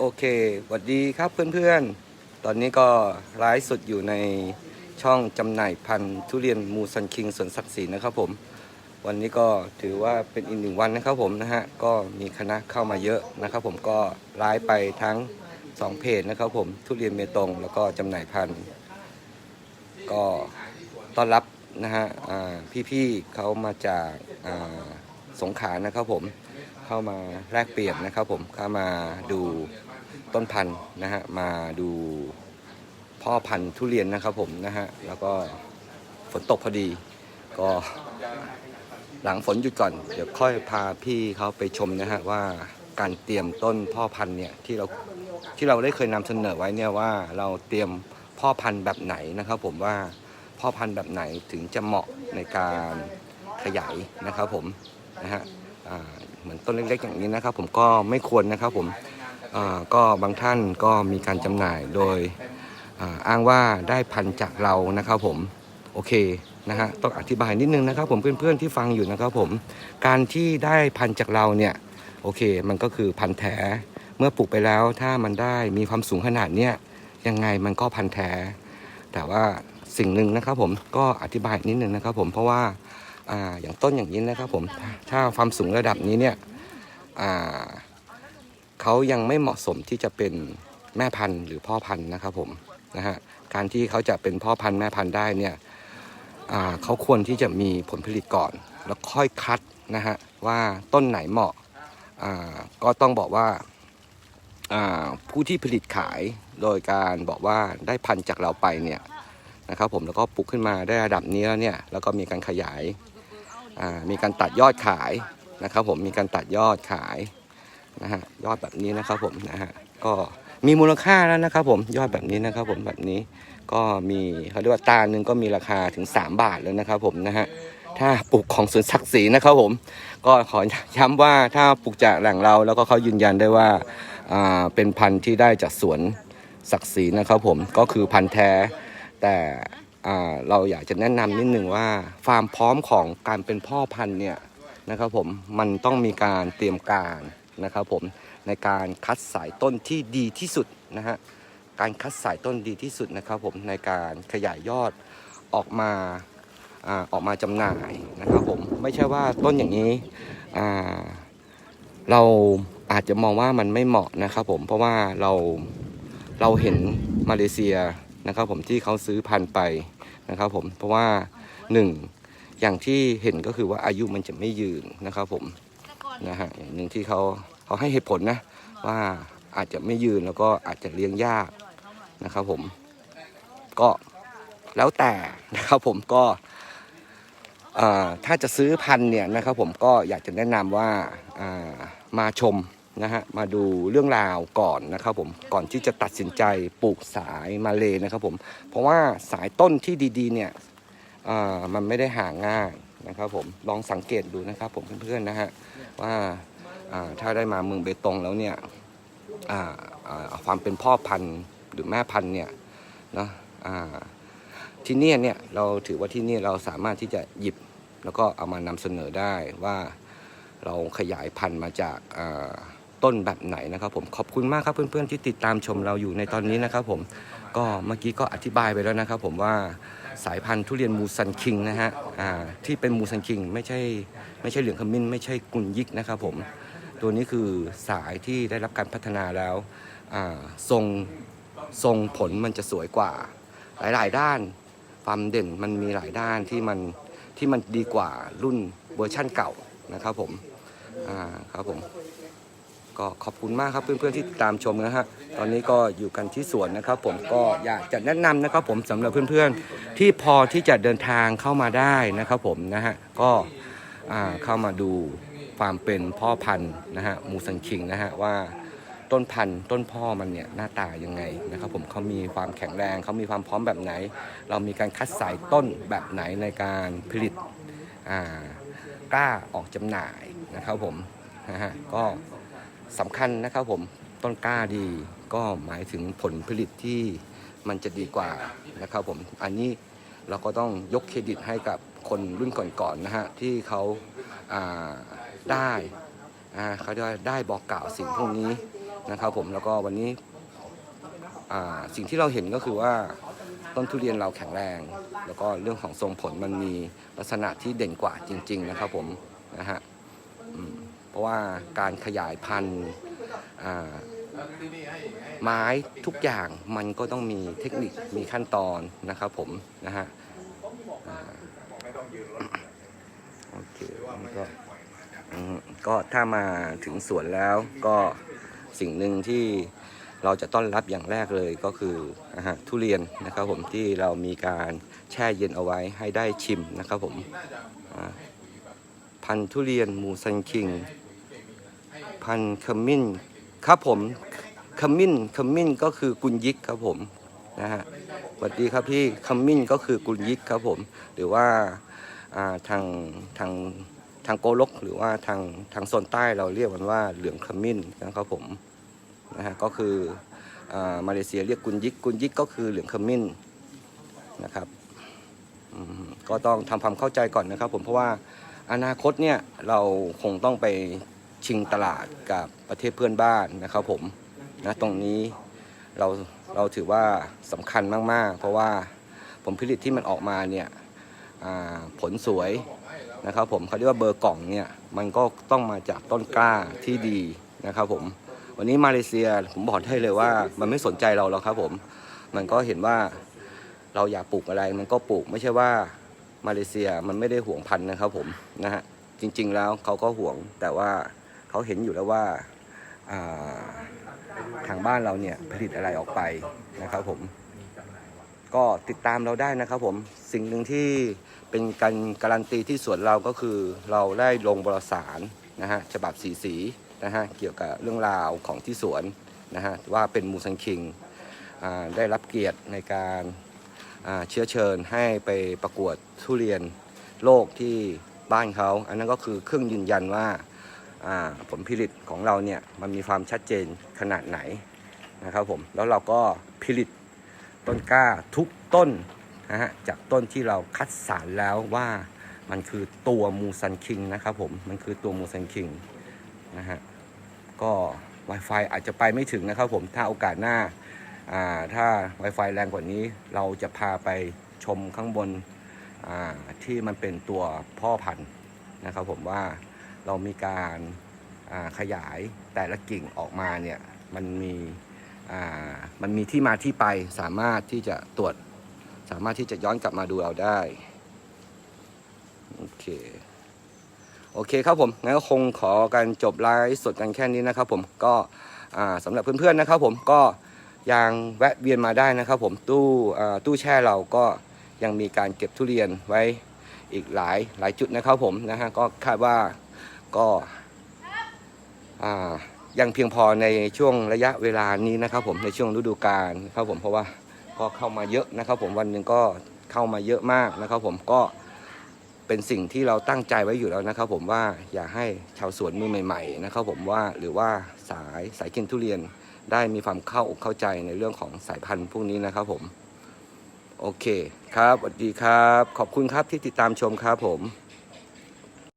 โอเคสวัสดีครับเพื่อนๆ ตอนนี้ก็ไลฟ์สดอยู่ในช่องจำหน่ายพันธุ์ทุเรียนมูซันคิงสวนศักดิ์ศรีนะครับผม วันนี้ก็ถือว่าเป็นอีกหนึ่งวันนะครับผมนะฮะ ก็มีคณะเข้ามาเยอะนะครับผมก็ไลฟ์ไปทั้งสองเพจนะครับผมทุเรียนเมตงแล้วก็จำหน่ายพันธุ์ก็ต้อนรับนะฮะอ่พี่ๆเขามาจากสงขลานะครับผมเข้ามาแลกเปลี่ยนนะครับผมเข้ามาดู ต้นพันธุ์นะฮะมาดูพ่อพันธุ์ทุเรียนนะครับผมนะฮะแล้วก็ฝนตกพอดี ก็หลังฝนหยุดก่อน เดี๋ยวค่อยพาพี่เขาไปชมนะฮะว่าการเตรียมต้นพ่อพันธุ์เนี่ยที่เราที่เราได้เคยนำเสนอไว้เนี่ยว่าเราเตรียมพ่อพันธุ์แบบไหนนะครับผมว่าพ่อพันธุ์แบบไหนถึงจะเหมาะในการขยายนะครับผมนะฮะเหมือนต้นเล็กๆอย่างนี้นะครับ ผมก็ไม่ควรนะครับผม ก็บางท่านก็มีการจำหน่ายโดยอ,อ้างว่าได้พันจากเรานะครับผมโอเคนะฮะต้องอธิบายนิดนึงนะครับผมเพื่อนๆที่ฟังอยู่นะครับผมการที่ได้พันจากเราเนี่ยโอเค มันก็คือพันแท้เมื่อปลูกไปแล้วถ้ามันได้มีความสูงขนาดเนี้ยยังไงมันก็พันแท้ แต่ว่าสิ่งหนึ่งนะครับผมก็อธิบายนิดนึงนะครับผมเพราะว่าอ่าอย่างต้นอย่างนี้นะครับผมถ้าถ้าความสูงระดับนี้เนี่ยอ่า เขายังไม่เหมาะสมที่จะเป็นแม่พันธุ์หรือพ่อพันธุ์นะครับผมนะฮะการที่เขาจะเป็นพ่อพันธุ์แม่พันธุ์ได้เนี่ยเขาควรที่จะมีผลผลิตก่อน แล้วค่อยคัดนะฮะว่าต้นไหนเหมาะาก็ต้องบอกว่าาผู้ที่ผลิตขายโดยการบอกว่าได้พันธุ์จากเราไปเนี่ยนะครับผมแล้วก็ปลูกขึ้นมาได้ระดับนี้แล้วเนี่ยแล้วก็มีการขยายามีการตัดยอดขายนะครับผมมีการตัดยอดขาย นะฮะยอดแบบนี้นะครับผมนะฮะก็มีมูลค่าแล้วนะครับผมยอดแบบนี้นะครับผมแบบนี้ก็มีเขาเรียกว่าตาหนึ่งก็มีราคาถึง 3 บาทแล้วนะครับผมนะฮะถ้าปลูกของสวนศักดิ์ศรีนะครับผม ก็ขอย้ำว่าถ้าปลูกจากแหล่งเราแล้วก็เขายืนยันได้ว่าอ่าเป็นพันธุ์ที่ได้จากสวนศักดิ์ศรีนะครับผมก็คือพันธุ์แท้แต่เราอยากจะแนะนำนิดนึงว่าความพร้อมของการเป็นพ่อพันธุ์เนี่ยนะครับผมมันต้องมีการเตรียมการ นะครับผมในการคัดสายต้นที่ดีที่สุดนะฮะการคัดสายต้นดีที่สุดนะครับผมในการขยายยอดออกมาอออกมาจำหน่ายนะครับผมไม่ใช่ว่าต้นอย่างนี้เราอาจจะมองว่ามันไม่เหมาะนะครับผมเพราะว่าเราเราเห็นมาเลเซียนะครับผมที่เขาซื้อพันธุ์ไปนะครับผมเพราะว่าหนึ่งอย่างที่เห็นก็คือว่าอายุมันจะไม่ยืนนะครับผม นะฮะอย่างหนึ่งที่เขาเขาให้เหตุผลนะว่าอาจจะไม่ยืนแล้วก็อาจจะเลี้ยงยากนะครับผมก็แล้วแต่นะครับผมก็ถ้าจะซื้อพันธุ์เนี่ยนะครับผมก็อยากจะแนะนำว่าามาชมนะฮะมาดูเรื่องราวก่อนนะครับผมก่อนที่จะตัดสินใจปลูกสายมาเลยนะครับผมเพราะว่าสายต้นที่ดีๆเนี่ยมันไม่ได้หาง่าย นะครับผมลองสังเกตดูนะครับผมเพื่อนๆนะฮะว่าอ่าถ้าได้มาเมืองเบตงแล้วเนี่ยอ่าอ่าความเป็นพ่อพันธุ์หรือแม่พันธุ์เนี่ยเนาะอ่าที่เนี่ยเนี่ยเราถือว่าที่นี่เราสามารถที่จะหยิบแล้วก็เอามานำเสนอได้ว่าเราขยายพันธุ์มาจากอ่าต้นแบบไหนนะครับผมขอบคุณมากครับเพื่อนๆที่ติดตามชมเราอยู่ในตอนนี้นะครับผมก็เมื่อกี้ก็อธิบายไปแล้วนะครับผมว่า สายพันธุ์ทุเรียนมูซันคิงนะฮะที่เป็นมูซันคิงไม่ใช่ไม่ใช่เหลืองขมิ้น ไม่ใช่กุนยิกนะครับผมตัวนี้คือสายที่ได้รับการพัฒนาแล้วทรงทรงผลมันจะสวยกว่า หลาย ๆ ด้านความเด่นมันมีหลายด้านที่มันที่มันดีกว่ารุ่นเวอร์ชั่นเก่านะครับผมอ่าครับผม ก็ขอบคุณมากครับเพื่อนๆที่ติดตามชมนะฮะตอนนี้ก็อยู่กันที่สวนนะครับ ผมก็อยากจะแนะนำนะครับ ผมสำหรับเพื่อนๆ ที่พอที่จะเดินทางเข้ามาได้นะครับผมนะฮะก็เข้ามาดูความเป็นพ่อพันธุ์นะฮะมูซันคิงนะฮะว่าต้นพันธุ์ต้นพ่อมันเนี่ยหน้าตายังไงนะครับผมเขามีความแข็งแรงเขามีความพร้อมแบบไหน เรามีการคัดสายต้นแบบไหนในการผลิตกล้าออกจำหน่ายนะครับผมนะฮะก็ สำคัญนะครับผมต้นกล้าดีก็หมายถึงผลผลิตที่มันจะดีกว่านะครับผมอันนี้เราก็ต้องยกเครดิตให้กับคนรุ่นก่อนๆนะฮะที่เขาาได้เขาเรียกว่าได้บอกกล่าวสิ่งพวกนี้นะครับผมแล้วก็วันนี้สิ่งที่เราเห็นก็คือว่าต้นทุเรียนเราแข็งแรง แล้วก็เรื่องของทรงผลมันมีลักษณะที่เด่นกว่าจริง ๆ นะครับผมนะฮะอืม เพราะว่าการขยายพันธุ์ไม้ทุกอย่างมันก็ต้องมีเทคนิคมีขั้นตอนนะครับผมนะฮะโอเคก็ก็ถ้ามาถึงสวนแล้วก็สิ่งหนึ่งที่เราจะต้อนรับอย่างแรกเลยก็คืออาหารทุเรียนนะครับผมที่เรามีการแช่เย็นเอาไว้ให้ได้ชิมนะครับผมอ่า พันธุ์ทุเรียนหมูซันคิง พันธุ์ขมิ้นครับผมขมิ้นขมิ้นก็คือกุนยิกครับผมนะฮะสวัสดีครับพี่ขมิ้นก็คือกุนยิกครับผม หรือว่าทางทางทางโกลกหรือว่าทางทางโซนใต้เราเรียกมันว่าเหลืองขมิ้นนะครับผมนะฮะก็คืออมาเลเซียเรียกกุนยิกกุนยิกก็คือเหลืองขมิ้นนะครับก็ต้องทำความเข้าใจก่อนนะครับผมเพราะว่า อนาคตเนี่ยเราคงต้องไปชิงตลาดกับประเทศเพื่อนบ้านนะครับผมนะตรงนี้เราเราถือว่าสำคัญมากๆ เพราะว่าผลผลิตที่มันออกมาเนี่ยผลสวยนะครับผมเขาเรียกว่าเบอร์กล่องเนี่ยมันก็ต้องมาจากต้นกล้าที่ดีนะครับผมวันนี้มาเลเซียผมบอกให้เลยว่ามันไม่สนใจเราแล้วครับผม มันก็เห็นว่าเราอยากปลูกอะไรมันก็ปลูกไม่ใช่ว่า มาเลเซียมันไม่ได้ห่วงพันธุ์นะครับผมนะฮะจริง ๆ แล้วเขาก็ห่วงแต่ว่าเขาเห็นอยู่แล้วว่าาทางบ้านเราเนี่ยผลิตอะไรออกไปนะครับผมก็ติดตามเราได้นะครับผมสิ่งหนึ่งที่เป็นการการันตีที่สวนเราก็คือเราได้ลงบรสารนะฮะฉบับสีสีนะฮะเกี่ยวกับเรื่องราวของที่สวนนะฮะว่าเป็นมูซันคิงได้รับเกียรติในการ เชื้อเชิญให้ไปประกวดทุเรียนโลกที่บ้านเขา อันนั้นก็คือเครื่องยืนยันว่าผลผลิตของเราเนี่ยมันมีความชัดเจนขนาดไหนนะครับผม แล้วเราก็ผลิตต้นกล้าทุกต้นนะฮะจากต้นที่เราคัดสรรแล้วว่ามันคือตัวมูซันคิงนะครับผม มันคือตัวมูซันคิงนะฮะก็ Wi-Fi อาจจะไปไม่ถึงนะครับผมถ้าโอกาสหน้า ถ้า Wi-Fi แรงกว่านี้เราจะพาไปชมข้างบนที่มันเป็นตัวพ่อพันธุ์นะครับผมว่าเรามีการาขยายแต่ละกิ่งออกมาเนี่ยมันมีมันมีที่มาที่ไปสามารถที่จะตรวจสามารถที่จะย้อนกลับมาดูเราได้โอเคโอเคครับผมงั้นก็คงขอการจบไลฟ์สดกันแค่นี้นะครับผมก็สำหรับเพื่อนๆนะครับผมก็ ยังแวะเวียนมาได้นะครับผมตู้ตู้แช่เราก็ยังมีการเก็บทุเรียนไว้อีกหลายหลายจุดนะครับผมนะฮะก็คาดว่าก็ยังเพียงพอในช่วงระยะเวลานี้นะครับผมในช่วงฤดูกาลครับผมเพราะว่าก็เข้ามาเยอะนะครับผมวันหนึ่งก็เข้ามาเยอะมากนะครับผมก็เป็นสิ่งที่เราตั้งใจไว้อยู่แล้วนะครับผมว่าอยากให้ชาวสวนมือใหม่ ๆ นะครับผมว่าหรือว่าสายสายกินทุเรียน ได้มีความเข้าอกเข้าใจในเรื่องของสายพันธุ์พวกนี้นะครับผมโอเคครับสวัสดีครับ ขอบคุณครับที่ติดตามชมครับผม